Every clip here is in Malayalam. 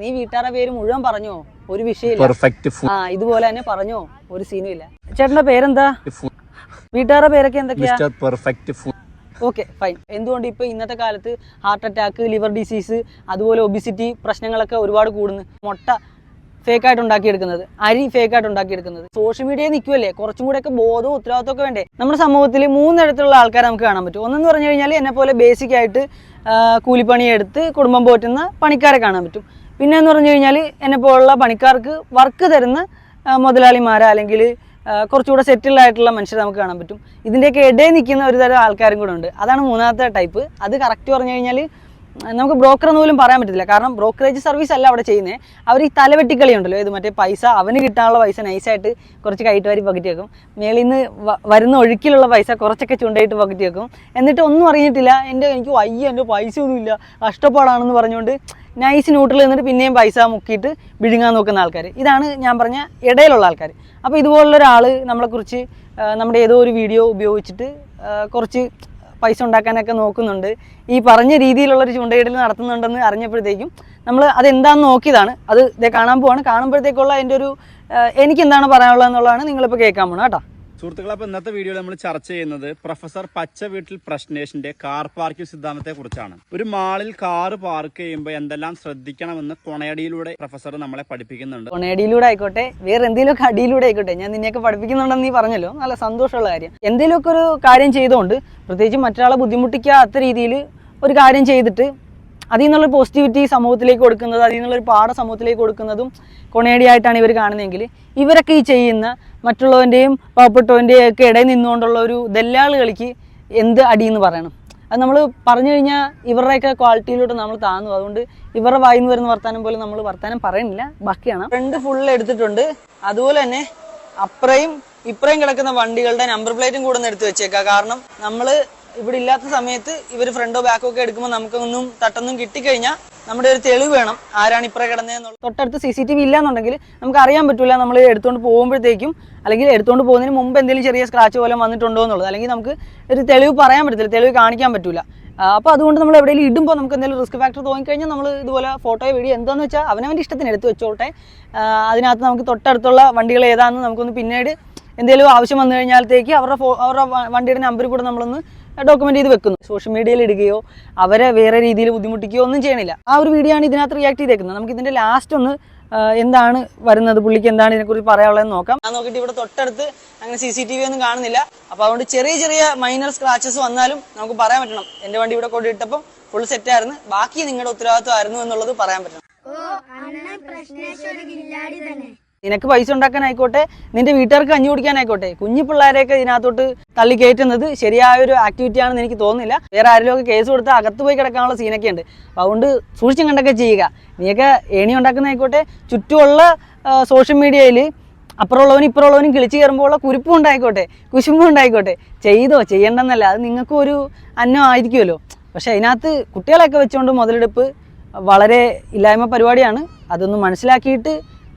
നീ വീട്ടുകാരുടെ പേര് മുഴുവൻ പറഞ്ഞോ? ഒരു വിഷയമില്ല. ആ ഇതുപോലെ തന്നെ പറഞ്ഞോ? ഒരു സീനും ഇല്ല. ചേട്ടന്റെ പേരെന്താ? വീട്ടുകാരുടെ പേരൊക്കെ എന്തൊക്കെയാ? ഓക്കെ ഫൈൻ എന്തുകൊണ്ട് ഇപ്പോൾ ഇന്നത്തെ കാലത്ത് ഹാർട്ട് അറ്റാക്ക് ലിവർ ഡിസീസ് അതുപോലെ ഒബിസിറ്റി പ്രശ്നങ്ങളൊക്കെ ഒരുപാട് കൂടുന്നു? മുട്ട ഫേക്ക് ആയിട്ട് ഉണ്ടാക്കിയെടുക്കുന്നത് അരി ഫേക്ക് ആയിട്ട് ഉണ്ടാക്കിയെടുക്കുന്നത്. സോഷ്യൽ മീഡിയയിൽ നിൽക്കുമല്ലേ കുറച്ചും കൂടെ ഒക്കെ ബോധവും ഉത്തരവാദിത്വം ഒക്കെ വേണ്ടേ? നമ്മുടെ സമൂഹത്തിൽ മൂന്ന് തരത്തിലുള്ള ആൾക്കാരെ നമുക്ക് കാണാൻ പറ്റും. ഒന്നെന്ന് പറഞ്ഞു കഴിഞ്ഞാൽ എന്നെ പോലെ ബേസിക് ആയിട്ട് കൂലിപ്പണി എടുത്ത് കുടുംബം പോറ്റുന്ന പണിക്കാരെ കാണാൻ പറ്റും. പിന്നെ എന്ന് പറഞ്ഞു കഴിഞ്ഞാൽ എന്നെ പോലുള്ള പണിക്കാർക്ക് വർക്ക് തരുന്ന മുതലാളിമാരെ അല്ലെങ്കിൽ കുറച്ചുകൂടെ സെറ്റിൽഡ് ആയിട്ടുള്ള മനുഷ്യരെ നമുക്ക് കാണാൻ പറ്റും. ഇതിന്റെയൊക്കെ ഇടയിൽ നിൽക്കുന്ന ഒരു തരം ആൾക്കാരും കൂടെ ഉണ്ട്. അതാണ് മൂന്നാമത്തെ ടൈപ്പ് അത് കറക്റ്റ് പറഞ്ഞു കഴിഞ്ഞാൽ നമുക്ക് ബ്രോക്കർ എന്ന് പോലും പറയാൻ പറ്റത്തില്ല. കാരണം ബ്രോക്കറേജ് സർവീസ് അല്ല അവിടെ ചെയ്യുന്നത് അവർ ഈ തലവെട്ടിക്കളി ഉണ്ടല്ലോ ഇത് മറ്റേ പൈസ അവന് കിട്ടാനുള്ള പൈസ നൈസായിട്ട് കുറച്ച് കൈയിട്ട് വരി പകുതി വെക്കും. മേളിൽ നിന്ന് വരുന്ന ഒഴുക്കിലുള്ള പൈസ കുറച്ചൊക്കെ ചുണ്ടയിട്ട് പകുതി വെക്കും. എന്നിട്ട് ഒന്നും അറിഞ്ഞിട്ടില്ല. എന്റെ എനിക്ക് വയ്യ എന്റെ പൈസ ഒന്നുമില്ല. കഷ്ടപ്പാടാണെന്ന് പറഞ്ഞുകൊണ്ട് നൈസ് ന്യൂട്രൽ നിന്നിട്ട് പിന്നെയും പൈസ മുക്കിയിട്ട് വിഴുങ്ങാൻ നോക്കുന്ന ആൾക്കാർ ഇതാണ് ഞാൻ പറഞ്ഞ ഇടയിലുള്ള ആൾക്കാർ അപ്പോൾ ഇതുപോലുള്ള ഒരാൾ നമ്മളെക്കുറിച്ച് നമ്മുടെ ഏതോ ഒരു വീഡിയോ ഉപയോഗിച്ചിട്ട് കുറച്ച് പൈസ ഉണ്ടാക്കാനൊക്കെ നോക്കുന്നുണ്ട്. ഈ പറഞ്ഞ രീതിയിലുള്ള ഒരു ചൂണ്ടയിടൽ നടത്തുന്നുണ്ടെന്ന് അറിഞ്ഞപ്പോഴത്തേക്കും നമ്മൾ അതെന്താണെന്ന് നോക്കിയതാണ്. അത് ഇതേ കാണാൻ പോവാണ്. കാണുമ്പോഴത്തേക്കുള്ള അതിന്റെ ഒരു എനിക്കെന്താണ് പറയാനുള്ളത് എന്നുള്ളതാണ് നിങ്ങളിപ്പോൾ കേൾക്കാൻ പോകണം കേട്ടോ. സുഹൃത്തുക്കളെ അപ്പോൾ ഇന്നത്തെ വീഡിയോയിൽ നമ്മൾ ചർച്ച ചെയ്യുന്നത് പ്രൊഫസർ പച്ച വീട്ടിൽ പ്രശ്നേഷിന്റെ കാർ പാർക്കിംഗ് സിദ്ധാന്തത്തെ കുറിച്ചാണ്. ഒരു മാളിൽ കാർ പാർക്ക് ചെയ്യുമ്പോൾ എന്തെല്ലാം ശ്രദ്ധിക്കണമെന്ന് കൊണയടിയിലൂടെ പ്രൊഫസർ നമ്മളെ പഠിപ്പിക്കുന്നുണ്ട്. കൊണയടിയിലൂടെ ആയിക്കോട്ടെ വേറെ എന്തെങ്കിലുമൊക്കെ അടിയിലൂടെ ആയിക്കോട്ടെ ഞാൻ നിന്നെയൊക്കെ പഠിപ്പിക്കുന്നുണ്ടെന്ന് നീ പറഞ്ഞല്ലോ. നല്ല സന്തോഷമുള്ള കാര്യം. എന്തെങ്കിലുമൊക്കെ ഒരു കാര്യം ചെയ്തുകൊണ്ട് പ്രത്യേകിച്ച് മറ്റൊരാളെ ബുദ്ധിമുട്ടിക്കാത്ത രീതിയിൽ ഒരു കാര്യം ചെയ്തിട്ട് അതിൽ നിന്നുള്ള പോസിറ്റിവിറ്റി സമൂഹത്തിലേക്ക് കൊടുക്കുന്നത് അതിൽ നിന്നുള്ള ഒരു പാഠ സമൂഹത്തിലേക്ക് കൊടുക്കുന്നതും കൊണേടിയായിട്ടാണ് ഇവർ കാണുന്നതെങ്കിൽ ഇവരൊക്കെ ഈ ചെയ്യുന്ന മറ്റുള്ളവന്റെയും പാവപ്പെട്ടവന്റെയും ഒക്കെ ഇടയിൽ നിന്നുകൊണ്ടുള്ള ഒരു കളിക്ക് എന്ത് അടിയെന്ന് പറയണം? അത് നമ്മൾ പറഞ്ഞു കഴിഞ്ഞാൽ ഇവരുടെയൊക്കെ ക്വാളിറ്റിയിലോട്ട് നമ്മൾ താന്നു അതുകൊണ്ട് ഇവരുടെ വായിന്ന് വരുന്ന വർത്താനം പോലെ നമ്മൾ വർത്താനം പറയുന്നില്ല. ബാക്കിയാണ്. ഫ്രണ്ട് ഫുൾ എടുത്തിട്ടുണ്ട്. അതുപോലെ തന്നെ അപ്പുറയും ഇപ്പുറയും കിടക്കുന്ന വണ്ടികളുടെ നമ്പർ പ്ലേറ്റും കൂടെ ഒന്ന് എടുത്ത് വെച്ചേക്കാം. കാരണം നമ്മൾ ഇവിടെ ഇല്ലാത്ത സമയത്ത് ഇവർ ഫ്രണ്ടോ ബാക്കോ ഒക്കെ എടുക്കുമ്പോൾ നമുക്കൊന്നും തട്ടൊന്നും കിട്ടിക്കഴിഞ്ഞാൽ നമ്മുടെ ഒരു തെളിവ് വേണം. ആരാണ് ഇപ്പുറം കിടന്നതെന്നുള്ളത് തൊട്ടടുത്ത് സി സി ടി വി ഇല്ലാന്നുണ്ടെങ്കിൽ നമുക്ക് അറിയാൻ പറ്റില്ല നമ്മൾ എടുത്തുകൊണ്ട് പോകുമ്പോഴത്തേക്കും അല്ലെങ്കിൽ എടുത്തുകൊണ്ട് പോകുന്നതിന് മുമ്പ് എന്തെങ്കിലും ചെറിയ സ്ക്രാച്ച് പോലെ വന്നിട്ടുണ്ടോ എന്നുള്ളത്. അല്ലെങ്കിൽ നമുക്ക് ഒരു തെളിവ് പറയാൻ പറ്റില്ല തെളിവ് കാണിക്കാൻ പറ്റില്ല അപ്പോൾ അതുകൊണ്ട് നമ്മൾ എവിടെയെങ്കിലും ഇടുമ്പോൾ നമുക്ക് എന്തെങ്കിലും റിസ്ക് ഫാക്ടർ തോന്നിക്കഴിഞ്ഞാൽ നമ്മൾ ഇതുപോലെ ഫോട്ടോയോ വീഡിയോ എന്താണെന്ന് വെച്ചാൽ അവനവന്റെ ഇഷ്ടത്തിന് എടുത്ത് വെച്ചോട്ടെ. അതിനകത്ത് നമുക്ക് തൊട്ടടുത്തുള്ള വണ്ടികൾ ഏതാണെന്ന് നമുക്കൊന്ന് പിന്നീട് എന്തെങ്കിലും ആവശ്യം വന്നു കഴിഞ്ഞാലത്തേക്ക് അവരുടെ ഫോ അവരുടെ വണ്ടിയുടെ നമ്പർ കൂടെ നമ്മളൊന്ന് ഡോക്യുമെന്റ് ചെയ്ത് വെക്കുന്നു. സോഷ്യൽ മീഡിയയിൽ ഇടുകയോ അവരെ വേറെ രീതിയിൽ ബുദ്ധിമുട്ടിക്കുകയോ ഒന്നും ചെയ്യണില്ല. ആ ഒരു വീഡിയോ ആണ് ഇതിനകത്ത് റിയാക്ട് ചെയ്തേക്കുന്നത്. നമുക്ക് ഇതിന്റെ ലാസ്റ്റ് ഒന്ന് എന്താണ് വരുന്നത്? പുള്ളിക്ക് എന്താണ് ഇതിനെക്കുറിച്ച് പറയാനുള്ളതെന്ന് നോക്കാം. ഞാൻ നോക്കിയിട്ട് ഇവിടെ തൊട്ടടുത്ത് അങ്ങനെ സി സി ടി വി ഒന്നും കാണുന്നില്ല. അപ്പൊ അതുകൊണ്ട് ചെറിയ ചെറിയ മൈനർ സ്ക്രാച്ചസ് വന്നാലും നമുക്ക് പറയാൻ പറ്റണം. എന്റെ വണ്ടി ഇവിടെ കൊണ്ടിട്ടപ്പം ഫുൾ സെറ്റ് ആയിരുന്നു. ബാക്കി നിങ്ങളുടെ ഉത്തരവാദിത്വം ആയിരുന്നു എന്നുള്ളത് പറയാൻ പറ്റണം. ഓ അണ്ണൻ പ്രശ്നേശ്വര കില്ലാടി തന്നെ. നിനക്ക് പൈസ ഉണ്ടാക്കാനായിക്കോട്ടെ നിന്റെ വീട്ടുകാർക്ക് കഞ്ഞി കുടിക്കാനായിക്കോട്ടെ. കുഞ്ഞു പിള്ളേരെയൊക്കെ ഇതിനകത്തോട്ട് തള്ളി കയറ്റുന്നത് ശരിയായ ഒരു ആക്ടിവിറ്റി ആണെന്ന് എനിക്ക് തോന്നുന്നില്ല. വേറെ ആരെങ്കിലും ഒക്കെ കേസ് കൊടുത്ത് അകത്ത് പോയി കിടക്കാനുള്ള സീനൊക്കെ ഉണ്ട്. അപ്പോൾ അതുകൊണ്ട് സൂക്ഷിച്ചും കണ്ടൊക്കെ ചെയ്യുക. നീയൊക്കെ ഏണി ഉണ്ടാക്കുന്നതായിക്കോട്ടെ. ചുറ്റുമുള്ള സോഷ്യൽ മീഡിയയിൽ അപ്പുറമുള്ളവനും ഇപ്പുറമുള്ളവനും കിളിച്ച് കയറുമ്പോൾ ഉള്ള കുരുപ്പും ഉണ്ടായിക്കോട്ടെ. കുശുമ്പും ഉണ്ടായിക്കോട്ടെ. ചെയ്തോ? ചെയ്യണ്ടെന്നല്ല. അത് നിങ്ങൾക്കും ഒരു അന്നം ആയിരിക്കുമല്ലോ. പക്ഷേ അതിനകത്ത് കുട്ടികളെയൊക്കെ വെച്ചുകൊണ്ട് മുതലെടുപ്പ് വളരെ ഇല്ലായ്മ പരിപാടിയാണ്. അതൊന്ന് മനസ്സിലാക്കിയിട്ട്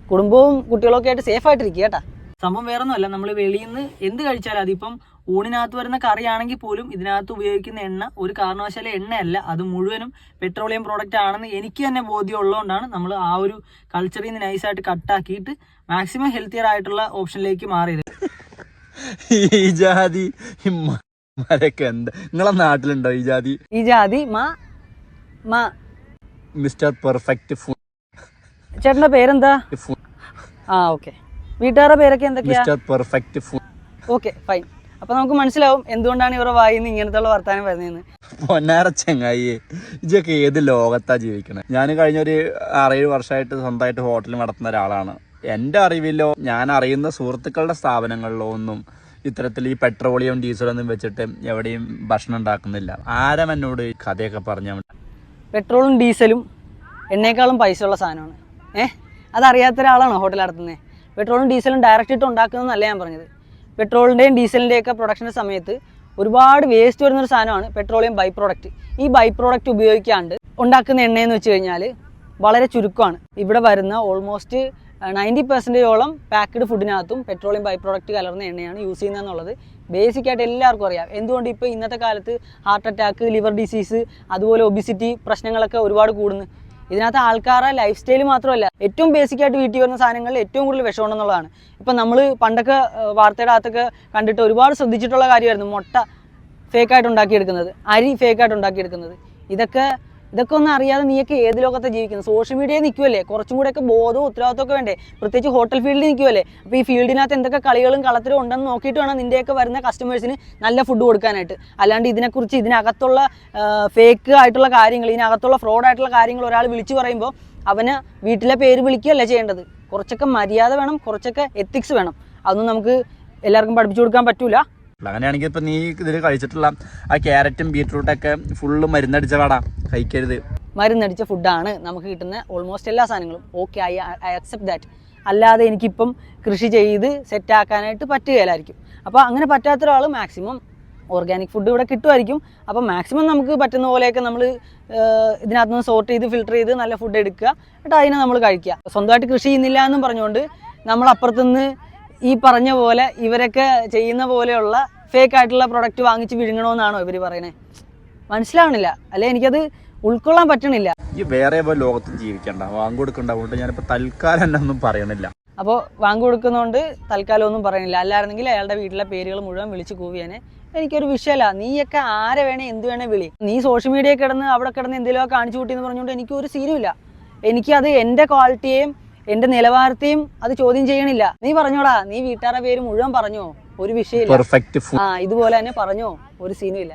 കുടുംബവും കുട്ടികളൊക്കെ ആയിട്ട് സേഫ് ആയിട്ടിരിക്കുക കേട്ടാ. സംഭവം വേറൊന്നുമല്ല നമ്മൾ വെളിയിൽ നിന്ന് എന്ത് കഴിച്ചാലും അതിപ്പം ഊണിനകത്ത് വരുന്ന കറിയാണെങ്കിൽ പോലും ഇതിനകത്ത് ഉപയോഗിക്കുന്ന എണ്ണ ഒരു കാരണവശാലും എണ്ണയല്ല അത് മുഴുവനും പെട്രോളിയം പ്രോഡക്റ്റ് ആണെന്ന് എനിക്ക് തന്നെ ബോധ്യം ഉള്ളതുകൊണ്ടാണ് നമ്മൾ ആ ഒരു കൾച്ചറിൽ നിന്ന് നൈസായിട്ട് കട്ടാക്കിയിട്ട് മാക്സിമം ഹെൽത്തിയർ ആയിട്ടുള്ള ഓപ്ഷനിലേക്ക് മാറിയത്. ഈ ജാതി മരൊക്കെ എന്താ? നിങ്ങളെ നാട്ടിലുണ്ടോ ഈ ജാതി? ഈ ജാതി മാ മാ. മിസ്റ്റർ പെർഫെക്റ്റ് ഫുഡ് ചേട്ടന്റെ പേരെന്താ? ആ ഓക്കെ വീട്ടുകാരുടെ പേരൊക്കെ എന്തൊക്കെയാ? Mister perfect food okay fine അപ്പൊ നമുക്ക് മനസ്സിലാവും എന്തുകൊണ്ടാണ് ഇവരുടെ വായിന്ന് ഇങ്ങനത്തെ ഉള്ള വർത്താനം വരുന്നതെന്ന്. പൊന്നാര ചെങ്ങായി. ഇതൊക്കെ ഏത് ലോകത്താ ജീവിക്കണേ? ഞാൻ കഴിഞ്ഞ ഒരു ആറേഴ് വർഷമായിട്ട് സ്വന്തമായിട്ട് ഹോട്ടൽ നടത്തുന്ന ഒരാളാണ്. എന്റെ അറിവിലോ ഞാൻ അറിയുന്ന സുഹൃത്തുക്കളുടെ സ്ഥാപനങ്ങളിലോ ഒന്നും ഇത്തരത്തിൽ ഈ പെട്രോളിയം ഡീസലൊന്നും വെച്ചിട്ട് എവിടെയും ഭക്ഷണം ഉണ്ടാക്കുന്നില്ല. ആരം എന്നോട് ഈ കഥയൊക്കെ പറഞ്ഞ പെട്രോളും ഡീസലും എണ്ണേക്കാളും പൈസ ഉള്ള സാധനമാണ്. ഏഹ് അതറിയാത്ത ഒരാളാണോ ഹോട്ടൽ നടത്തുന്നത് പെട്രോളും ഡീസലും ഡയറക്റ്റ് ഇട്ട് ഉണ്ടാക്കുന്നതല്ല ഞാൻ പറഞ്ഞത്. പെട്രോളിന്റെയും ഡീസലിന്റെയും ഒക്കെ പ്രൊഡക്ഷന്റെ സമയത്ത് ഒരുപാട് വേസ്റ്റ് വരുന്ന ഒരു സാധനമാണ് പെട്രോളിയം ബൈ പ്രോഡക്റ്റ് ഈ ബൈ പ്രോഡക്റ്റ് ഉപയോഗിക്കാണ്ട് ഉണ്ടാക്കുന്ന എണ്ണയെന്ന് വെച്ച് കഴിഞ്ഞാൽ വളരെ ചുരുക്കമാണ്. ഇവിടെ വരുന്ന ഓൾമോസ്റ്റ് നയന്റി പെർസെന്റേജോളം പാക്ക്ഡ് ഫുഡിനകത്തും പെട്രോളിയം ബൈ പ്രോഡക്റ്റ് കലർന്ന എണ്ണയാണ് യൂസ് ചെയ്യുന്നതെന്നുള്ളത് ബേസിക് ആയിട്ട് എല്ലാവർക്കും അറിയാം. എന്തുകൊണ്ട് ഇപ്പോൾ ഇന്നത്തെ കാലത്ത് ഹാർട്ട് അറ്റാക്ക് ലിവർ ഡിസീസ് അതുപോലെ ഒബിസിറ്റി പ്രശ്നങ്ങളൊക്കെ ഒരുപാട് കൂടുന്നു? ഇതിനകത്ത് ആൾക്കാരുടെ ലൈഫ് സ്റ്റൈൽ മാത്രമല്ല ഏറ്റവും ബേസിക് ആയിട്ട് വീട്ടിൽ വരുന്ന സാധനങ്ങളിൽ ഏറ്റവും കൂടുതൽ വിഷമുണ്ടെന്നുള്ളതാണ്. ഇപ്പം നമ്മൾ പണ്ടൊക്കെ വാർത്തയുടെ അകത്തൊക്കെ കണ്ടിട്ട് ഒരുപാട് ശ്രദ്ധിച്ചിട്ടുള്ള കാര്യമായിരുന്നു മുട്ട ഫേക്കായിട്ട് ഉണ്ടാക്കിയെടുക്കുന്നത് അരി ഫേക്കായിട്ട് ഉണ്ടാക്കിയെടുക്കുന്നത്. ഇതൊക്കെ ഇതൊക്കെ ഒന്നും അറിയാതെ നീയൊക്കെ ഏത് ലോകത്തെ ജീവിക്കുന്നത്? സോഷ്യൽ മീഡിയയിൽ നിൽക്കുമല്ലേ കുറച്ചും കൂടെയൊക്കെ ബോധവും ഉത്തരവാദിത്തമൊക്കെ വേണ്ടേ? പ്രത്യേകിച്ച് ഹോട്ടൽ ഫീൽഡിൽ നിൽക്കുമല്ലേ അപ്പോൾ ഈ ഫീൽഡിനകത്ത് എന്തൊക്കെ കളികളും കളത്തിലും ഉണ്ടെന്ന് നോക്കിയിട്ട് വേണം നിന്റെയൊക്കെ വരുന്ന കസ്റ്റമേഴ്സിന് നല്ല ഫുഡ് കൊടുക്കാനായിട്ട്. അല്ലാണ്ട് ഇതിനെക്കുറിച്ച് ഇതിനകത്തുള്ള ഫേക്ക് ആയിട്ടുള്ള കാര്യങ്ങൾ ഇതിനകത്തുള്ള ഫ്രോഡ് ആയിട്ടുള്ള കാര്യങ്ങൾ ഒരാൾ വിളിച്ചു പറയുമ്പോൾ അവന് വീട്ടിലെ പേര് വിളിക്കുകയല്ല ചെയ്യേണ്ടത്? കുറച്ചൊക്കെ മര്യാദ വേണം കുറച്ചൊക്കെ എത്തിക്സ് വേണം. അതൊന്നും നമുക്ക് എല്ലാവർക്കും പഠിപ്പിച്ചു കൊടുക്കാൻ പറ്റൂല. അങ്ങനെയാണെങ്കിൽ ഇപ്പം നീ ഇതിൽ കഴിച്ചിട്ടുള്ള ആ ക്യാരറ്റും ബീട്രൂട്ടൊക്കെ ഫുള്ള് മരുന്നടിച്ച പാടാ കഴിക്കരുത്. മരുന്നടിച്ച ഫുഡാണ് നമുക്ക് കിട്ടുന്ന ഓൾമോസ്റ്റ് എല്ലാ സാധനങ്ങളും. Okay I I accept that അല്ലാതെ എനിക്കിപ്പം കൃഷി ചെയ്ത് സെറ്റ് ആക്കാനായിട്ട് പറ്റുകയില്ലായിരിക്കും. അപ്പോൾ അങ്ങനെ പറ്റാത്ത ഒരാൾ മാക്സിമം ഓർഗാനിക് ഫുഡ് ഇവിടെ കിട്ടുമായിരിക്കും. അപ്പോൾ മാക്സിമം നമുക്ക് പറ്റുന്ന പോലെയൊക്കെ നമ്മൾ ഇതിനകത്ത് നിന്ന് സോർട്ട് ചെയ്ത് ഫിൽട്ടർ ചെയ്ത് നല്ല ഫുഡ് എടുക്കുക. എന്നിട്ട് അതിനെ നമ്മൾ കഴിക്കുക. സ്വന്തമായിട്ട് കൃഷി ചെയ്യുന്നില്ല എന്നും പറഞ്ഞുകൊണ്ട് നമ്മൾ അപ്പുറത്തുനിന്ന് ഈ പറഞ്ഞ പോലെ ഇവരൊക്കെ ചെയ്യുന്ന പോലെയുള്ള ഫേക്ക് ആയിട്ടുള്ള പ്രൊഡക്റ്റ് വാങ്ങിച്ച് വിഴുങ്ങണമെന്നാണോ ഇവർ പറയണേ? മനസ്സിലാവണില്ല. അല്ലെ എനിക്കത് ഉൾക്കൊള്ളാൻ പറ്റണില്ല. ഈ വേറെ ലോകത്ത് ജീവിക്കണ്ട വാങ്ങി ഞാനിപ്പോ തൽക്കാലം എന്നെ ഒന്നും പറയണില്ല. അപ്പോൾ വാങ്ങി കൊടുക്കുന്നതുകൊണ്ട് തൽക്കാലം ഒന്നും പറയണില്ല. അല്ലായിരുന്നെങ്കിൽ അയാളുടെ വീട്ടിലെ പേരുകൾ മുഴുവൻ വിളിച്ച് കൂവിയാനെ. എനിക്കൊരു വിഷയമല്ല നീയൊക്കെ ആരെ വേണേ എന്ത് വേണേ വിളി. നീ സോഷ്യൽ മീഡിയ കിടന്ന് അവിടെ കിടന്ന് എന്തെങ്കിലുമൊക്കെ കാണിച്ചു കൂട്ടി എന്ന് പറഞ്ഞുകൊണ്ട് എനിക്ക് ഒരു സീനുമില്ല എനിക്കത് എന്റെ ക്വാളിറ്റിയെയും എന്റെ നിലവാരത്തെയും അത് ചോദ്യം ചെയ്യണില്ല. നീ പറഞ്ഞോടാ നീ വീട്ടുകാരുടെ പേര് മുഴുവൻ പറഞ്ഞോ? ഒരു വിഷയമില്ല. ആ ഇതുപോലെ തന്നെ പറഞ്ഞോ? ഒരു സീനുമില്ല